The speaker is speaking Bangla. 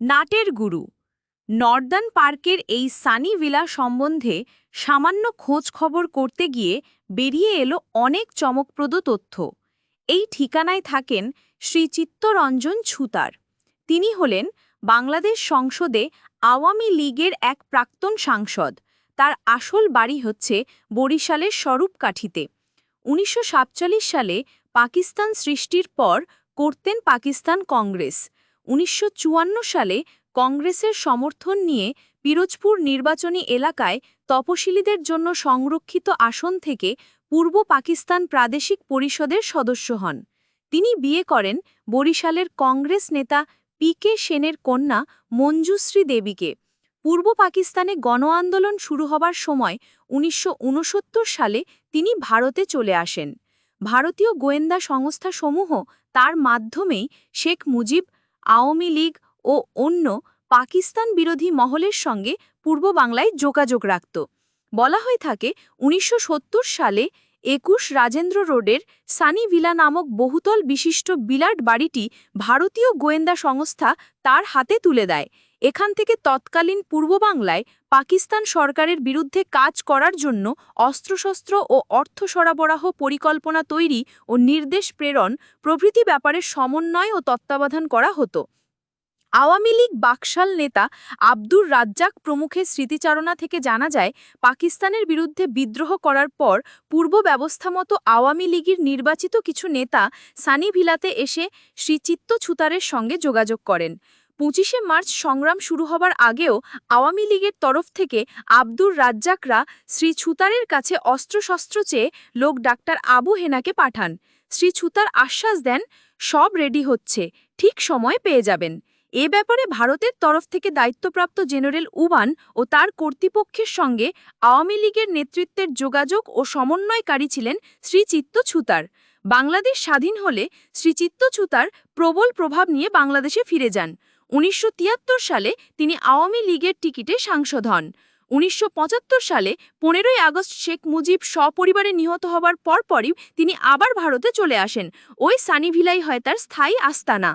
নাটের গুরু। নর্দার্ন পার্কের এই সানি ভিলা সম্বন্ধে সামান্য খোঁজ খবর করতে গিয়ে বেরিয়ে এলো অনেক চমকপ্রদ তথ্য। এই ঠিকানায় থাকেন শ্রী চিত্তরঞ্জন ছুতার। তিনি হলেন বাংলাদেশ সংসদে আওয়ামী লীগের এক প্রাক্তন সাংসদ। তার আসল বাড়ি হচ্ছে বরিশালের স্বরূপকাঠিতে। উনিশশো সাতচল্লিশ সালে পাকিস্তান সৃষ্টির পর করতেন পাকিস্তান কংগ্রেস। উনিশশো চুয়ান্ন সালে কংগ্রেসের সমর্থন নিয়ে পিরোজপুর নির্বাচনী এলাকায় তপশিলীদের জন্য সংরক্ষিত আসন থেকে পূর্ব পাকিস্তান প্রাদেশিক পরিষদের সদস্য হন। তিনি বিয়ে করেন বরিশালের কংগ্রেস নেতা পি কে সেনের কন্যা মঞ্জুশ্রী দেবীকে। পূর্ব পাকিস্তানে গণ আন্দোলন শুরু হবার সময় উনিশশো উনসত্তর সালে তিনি ভারতে চলে আসেন। ভারতীয় গোয়েন্দা সংস্থাসমূহ তার মাধ্যমেই শেখ মুজিব আওয়ামী লীগ ও অন্য পাকিস্তান বিরোধী মহলের সঙ্গে পূর্ব বাংলায় যোগাযোগ রাখত। বলা হয়ে থাকে, উনিশশো সত্তর সালে একুশ রাজেন্দ্র রোডের সানি ভিলা নামক বহুতল বিশিষ্ট বিলাট বাড়িটি ভারতীয় গোয়েন্দা সংস্থা তার হাতে তুলে দেয়। এখান থেকে তৎকালীন পূর্ব বাংলায় পাকিস্তান সরকারের বিরুদ্ধে কাজ করার জন্য অস্ত্রশস্ত্র ও অর্থ সরবরাহ পরিকল্পনা তৈরি ও নির্দেশ প্রেরণ প্রভৃতি ব্যাপারে সমন্বয় ও তত্ত্বাবধান করা হতো। আওয়ামী লীগ বাকশাল নেতা আব্দুর রাজ্জাক প্রমুখের স্মৃতিচারণা থেকে জানা যায়, পাকিস্তানের বিরুদ্ধে বিদ্রোহ করার পর পূর্ব ব্যবস্থা মতো আওয়ামী লীগের নির্বাচিত কিছু নেতা সানি ভিলাতে এসে শ্রীচিত্ত ছুতারের সঙ্গে যোগাযোগ করেন। পঁচিশে মার্চ সংগ্রাম শুরু হবার আগেও আওয়ামী লীগের তরফ থেকে আব্দুর রাজ্জাকরা শ্রী ছুতারের কাছে অস্ত্রশস্ত্র চেয়ে লোক ডাক্তার আবু হেনাকে পাঠান। শ্রী ছুতার আশ্বাস দেন, সব রেডি হচ্ছে, ঠিক সময়ে পেয়ে যাবেন। এ ব্যাপারে ভারতের তরফ থেকে দায়িত্বপ্রাপ্ত জেনারেল উবান ও তার কর্তৃপক্ষের সঙ্গে আওয়ামী লীগের নেতৃত্বের যোগাযোগ ও সমন্বয়কারী ছিলেন শ্রীচিত্ত ছুতার। বাংলাদেশ স্বাধীন হলে শ্রীচিত্ত ছুতার প্রবল প্রভাব নিয়ে বাংলাদেশে ফিরে যান। উনিশশো তিয়াত্তর সালে তিনি আওয়ামী লীগের টিকিটে সাংসদ হন। উনিশশো পঁচাত্তর সালে পনেরোই আগস্ট শেখ মুজিব সপরিবারে নিহত হবার পরপরই তিনি আবার ভারতে চলে আসেন। ওই সানিভিলাই হয় তার স্থায়ী আস্তানা।